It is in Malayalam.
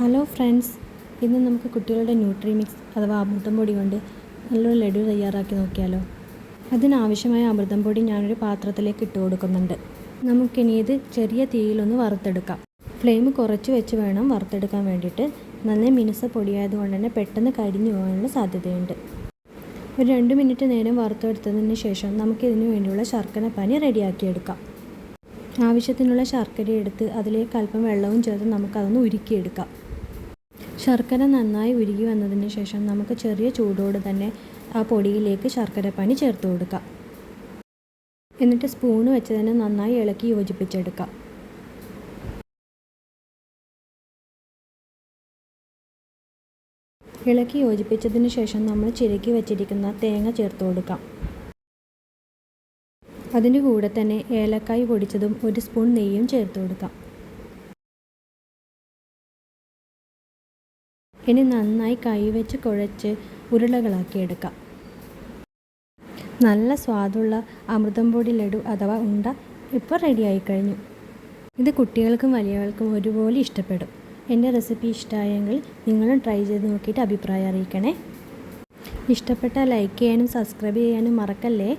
ഹലോ ഫ്രണ്ട്സ് ഇന്ന് നമുക്ക് കുട്ടികളുടെ ന്യൂട്രി മിക്സ് അഥവാ അമൃതം പൊടി കൊണ്ട് നല്ലൊരു ലഡു തയ്യാറാക്കി നോക്കിയാലോ? അതിനാവശ്യമായ അമൃതം പൊടി ഞാനൊരു പാത്രത്തിലേക്ക് ഇട്ട് കൊടുക്കുന്നുണ്ട്. നമുക്കിനി ഇത് ചെറിയ തീയിലൊന്ന് വറുത്തെടുക്കാം. ഫ്ലെയിം കുറച്ച് വെച്ച് വേണം വറുത്തെടുക്കാൻ വേണ്ടിയിട്ട്. നന്നേ മിനുസ പൊടിയായതുകൊണ്ട് തന്നെ പെട്ടെന്ന് കരിഞ്ഞു പോകാനുള്ള സാധ്യതയുണ്ട്. ഒരു രണ്ട് മിനിറ്റ് നേരം വറുത്തെടുത്തതിന് ശേഷം നമുക്കിതിനു വേണ്ടിയുള്ള ശർക്കര പനി റെഡിയാക്കിയെടുക്കാം. ആവശ്യത്തിനുള്ള ശർക്കര എടുത്ത് അതിലേക്ക് അല്പം വെള്ളവും ചേർത്ത് നമുക്കതൊന്ന് ഉരുക്കിയെടുക്കാം. ശർക്കര നന്നായി ഉരുകി വന്നതിന് ശേഷം നമുക്ക് ചെറിയ ചൂടോട് തന്നെ ആ പൊടിയിലേക്ക് ശർക്കരപ്പാനി ചേർത്ത് കൊടുക്കാം. എന്നിട്ട് സ്പൂണ് വെച്ച് തന്നെ നന്നായി ഇളക്കി യോജിപ്പിച്ചെടുക്കാം. ഇളക്കി യോജിപ്പിച്ചതിന് ശേഷം നമ്മൾ ചിരക്കി വെച്ചിരിക്കുന്ന തേങ്ങ ചേർത്ത് കൊടുക്കാം. അതിന്റെ കൂടെ തന്നെ ഏലക്കായ് പൊടിച്ചതും ഒരു സ്പൂൺ നെയ്യും ചേർത്ത് കൊടുക്കാം. ഇനി നന്നായി കൈവച്ച് കുഴച്ച് ഉരുളകളാക്കി എടുക്കാം നല്ല സ്വാദുള്ള അമൃതം പൊടി ലഡു അഥവാ ഉണ്ട ഇപ്പോൾ റെഡിയായി കഴിഞ്ഞു ഇത് കുട്ടികൾക്കും വലിയവർക്കും ഒരുപോലെ ഇഷ്ടപ്പെടും. എന്റെ റെസിപ്പി ഇഷ്ടമായെങ്കിൽ നിങ്ങളും ട്രൈ ചെയ്ത് നോക്കിയിട്ട് അഭിപ്രായം അറിയിക്കണേ. ഇഷ്ടപ്പെട്ടാൽ ലൈക്ക് ചെയ്യാനും സബ്സ്ക്രൈബ് ചെയ്യാനും മറക്കല്ലേ?